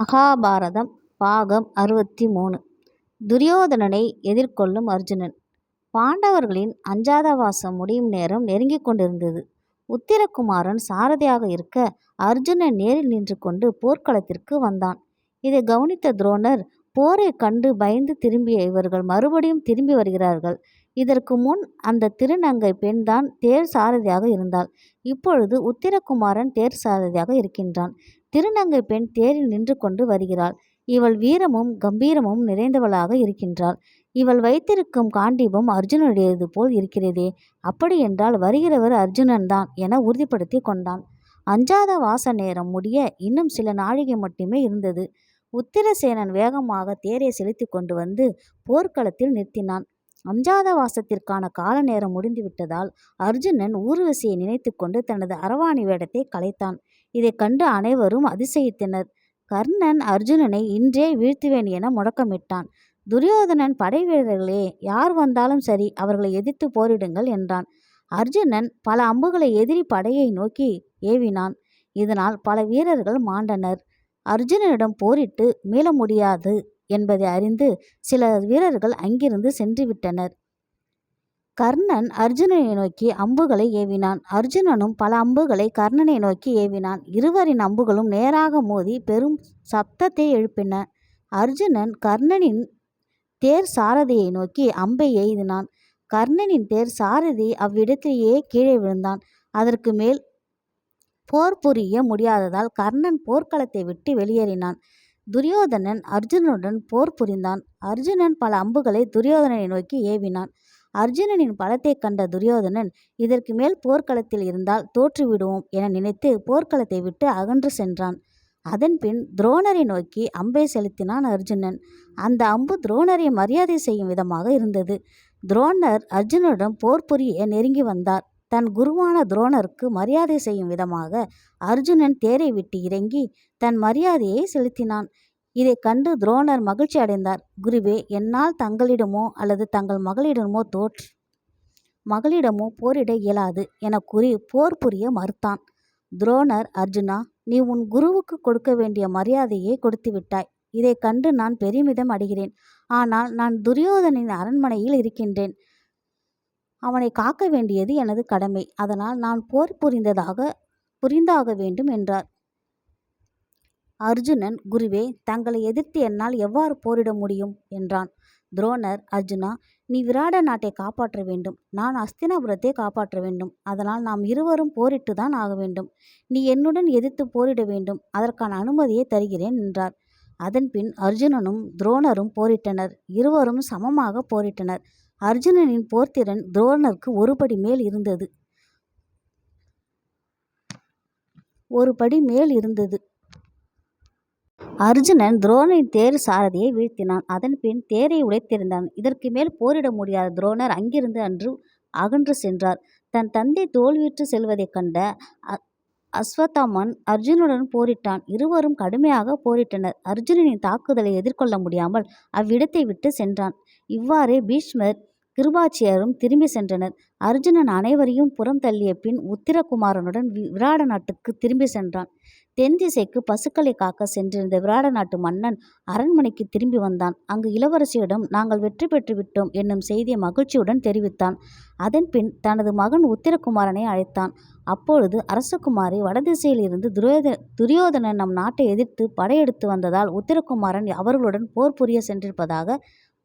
மகாபாரதம் பாகம் அறுபத்தி மூணு துரியோதனனை எதிர்கொள்ளும் அர்ஜுனன். பாண்டவர்களின் அஞ்சாதவாசம் முடியும் நேரம் நெருங்கிக் கொண்டிருந்தது. உத்திரகுமாரன் சாரதியாக இருக்க அர்ஜுனன் நேரில் நின்று கொண்டு போர்க்களத்திற்கு வந்தான். இதை கவனித்த துரோணர் போரைக் கண்டு பயந்து திரும்பிய இவர்கள் மறுபடியும் திரும்பி வருகிறார்கள். இதற்கு முன் அந்த திருநங்கை பெண்தான் தேர் சாரதியாக இருந்தாள். இப்பொழுது உத்திரகுமாரன் தேர் சாரதியாக இருக்கின்றான். திருநங்கை பெண் தேரில் நின்று கொண்டு வருகிறாள். இவள் வீரமும் கம்பீரமும் நிறைந்தவளாக இருக்கின்றாள். இவள் வைத்திருக்கும் காண்டீபம் அர்ஜுனுடையது போல் இருக்கிறதே. அப்படியென்றால் வருகிறவர் அர்ஜுனன் தான் என உறுதிப்படுத்தி கொண்டான். அஞ்சாத வாச நேரம் முடிய இன்னும் சில நாழிகை மட்டுமே இருந்தது. உத்திரசேனன் வேகமாக தேரை செலுத்தி கொண்டு வந்து போர்க்களத்தில் நிறுத்தினான். அஞ்சாத வாசத்திற்கான கால நேரம் முடிந்துவிட்டதால் அர்ஜுனன் ஊர்வசியை நினைத்து கொண்டு தனது அரவாணி வேடத்தை கலைத்தான். இதைக் கண்டு அனைவரும் அதிசயித்தனர். கர்ணன் அர்ஜுனனை இன்றே வீழ்த்துவேன் என முழக்கமிட்டான். துரியோதனன் படை வீரர்களே யார் வந்தாலும் சரி அவர்களை எதிர்த்து போரிடுங்கள் என்றான். அர்ஜுனன் பல அம்புகளை எதிரி படையை நோக்கி ஏவினான். இதனால் பல வீரர்கள் மாண்டனர். அர்ஜுனனிடம் போரிட்டு மீள முடியாது என்பதை அறிந்து சில வீரர்கள் அங்கிருந்து சென்றுவிட்டனர். கர்ணன் அர்ஜுனனை நோக்கி அம்புகளை ஏவினான். அர்ஜுனனும் பல அம்புகளை கர்ணனை நோக்கி ஏவினான். இருவரின் அம்புகளும் நேராக மோதி பெரும் சப்தத்தை எழுப்பின. அர்ஜுனன் கர்ணனின் தேர் சாரதியை நோக்கி அம்பை எய்தினான் கர்ணனின் தேர் சாரதி அவ்விடத்திலேயே கீழே விழுந்தான். அதற்கு மேல் போர் புரிய முடியாததால் கர்ணன் போர்க்களத்தை விட்டு வெளியேறினான். துரியோதனன் அர்ஜுனனுடன் போர் புரிந்தான். அர்ஜுனன் பல அம்புகளை துரியோதனனை நோக்கி ஏவினான். அர்ஜுனனின் பலத்தைக் கண்ட துரியோதனன் இதற்கு மேல் போர்க்களத்தில் இருந்தால் தோற்றுவிடுவோம் என நினைத்து போர்க்களத்தை விட்டு அகன்று சென்றான். அதன்பின் துரோணரை நோக்கி அம்பை செலுத்தினான் அர்ஜுனன். அந்த அம்பு துரோணரை மரியாதை செய்யும் விதமாக இருந்தது. துரோணர் அர்ஜுனனுடன் போர் புரிய நெருங்கி வந்தார். தன் குருவான துரோணருக்கு மரியாதை செய்யும் விதமாக அர்ஜுனன் தேரை விட்டு இறங்கி தன் மரியாதையை செலுத்தினான். இதை கண்டு துரோணர் மகிழ்ச்சி அடைந்தார். குருவே என்னால் தங்களிடமோ அல்லது தங்கள் மகளிடமோ தோற்று மகளிடமோ போரிட இயலாது என கூறி போர் புரிய மறுத்தான். துரோணர் அர்ஜுனா நீ உன் குருவுக்கு கொடுக்க வேண்டிய மரியாதையை கொடுத்து விட்டாய். இதை கண்டு நான் பெருமிதம் அடைகிறேன். ஆனால் நான் துரியோதனின் அரண்மனையில் இருக்கின்றேன். அவனை காக்க வேண்டியது எனது கடமை. அதனால் நான் போர் புரிந்ததாக புரிந்தாக வேண்டும் என்றார். அர்ஜுனன் குருவே தங்களை எதிர்த்து என்னால் எவ்வாறு போரிட முடியும்? என்றான். துரோணர் அர்ஜுனா நீ விராட நாட்டை காப்பாற்ற வேண்டும். நான் அஸ்தினாபுரத்தை காப்பாற்ற வேண்டும். அதனால் நாம் இருவரும் போரிட்டு தான் ஆக வேண்டும். நீ என்னுடன் எதிர்த்து போரிட வேண்டும். அதற்கான அனுமதியை தருகிறேன் என்றார். அதன்பின் அர்ஜுனனும் துரோணரும் போரிட்டனர். இருவரும் சமமாக போரிட்டனர். அர்ஜுனனின் போர்த்திறன் துரோணருக்கு ஒரு படி மேல் இருந்தது. ஒரு படி மேல் இருந்தது. அர்ஜுனன் துரோணரின் தேர் சாரதியை வீழ்த்தினான். அதன் பின் தேரை உடைத்திருந்தான். இதற்கு மேல் போரிட முடியாத துரோணர் அங்கிருந்து அன்று அகன்று சென்றார். தன் தந்தை தோல்வியுற்று செல்வதைக் கண்ட அஸ்வத்தாமன் அர்ஜுனுடன் போரிட்டான். இருவரும் கடுமையாக போரிட்டனர். அர்ஜுனனின் தாக்குதலை எதிர்கொள்ள முடியாமல் அவ்விடத்தை விட்டு சென்றான். இவ்வாறே பீஷ்மர் கிருபாச்சியரும் திரும்பி சென்றனர். அர்ஜுனன் அனைவரையும் புறம் தள்ளிய பின் உத்திரகுமாரனுடன் விராட நாட்டுக்கு திரும்பி சென்றான். தென் திசைக்கு பசுக்களை காக்க சென்றிருந்த விராட நாட்டு மன்னன் அரண்மனைக்கு திரும்பி வந்தான். அங்கு இளவரசியிடம் நாங்கள் வெற்றி பெற்று விட்டோம் என்னும் செய்தியை மகிழ்ச்சியுடன் தெரிவித்தான். அதன்பின் தனது மகன் உத்திரகுமாரனை அழைத்தான். அப்பொழுது அரசகுமாரி வடதிசையில் இருந்து துரியோத துரியோதனன் நம் நாட்டை எதிர்த்து படையெடுத்து வந்ததால் உத்திரகுமாரன் அவர்களுடன் போர் புரிய சென்றிருப்பதாக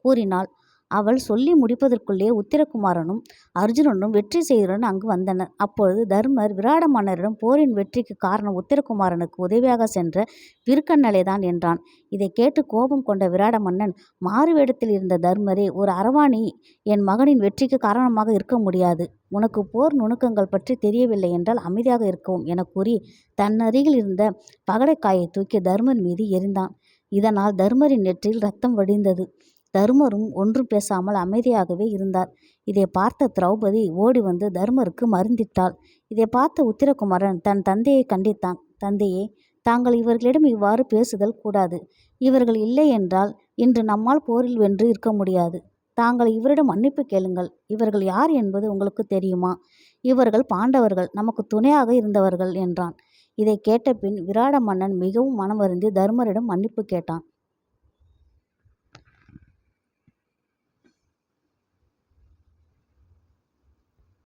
கூறினாள். அவள் சொல்லி முடிப்பதற்குள்ளே உத்திரகுமாரனும் அர்ஜுனனும் வெற்றி செய்தியுடன் அங்கு வந்தனர். அப்பொழுது தர்மர் விராட மன்னரிடம் போரின் வெற்றிக்கு காரணம் உத்திரகுமாரனுக்கு உதவியாக சென்ற விருக்கண்ணலைதான் என்றான். இதை கேட்டு கோபம் கொண்ட விராட மன்னன் மாறுவேடத்தில் இருந்த தர்மரே ஒரு அரவாணி என் மகனின் வெற்றிக்கு காரணமாக இருக்க முடியாது. உனக்கு போர் நுணுக்கங்கள் பற்றி தெரியவில்லை என்றால் அமைதியாக இருக்கவும் என கூறி தன்னருகில் இருந்த பகடைக்காயை தூக்கி தர்மன் மீது எரிந்தான் இதனால் தர்மரின் நெற்றில் ரத்தம் வடிந்தது. தருமரும் ஒன்றும் பேசாமல் அமைதியாகவே இருந்தார். இதை பார்த்த திரௌபதி ஓடி வந்து தர்மருக்கு மருந்திட்டாள். இதை பார்த்த உத்திரகுமாரன் தன் தந்தையை கண்டித்தான். தந்தையே தாங்கள் இவர்களிடம் இவ்வாறு பேசுதல் கூடாது. இவர்கள் இல்லை என்றால் இன்று நம்மால் போரில் வென்று இருக்க முடியாது. தாங்கள் இவரிடம் மன்னிப்பு கேளுங்கள். இவர்கள் யார் என்பது உங்களுக்கு தெரியுமா? இவர்கள் பாண்டவர்கள் நமக்கு துணையாக இருந்தவர்கள் என்றான். இதை கேட்டபின் விராட மன்னன் மிகவும் மனம் வருந்தி தர்மரிடம் மன்னிப்பு கேட்டான்.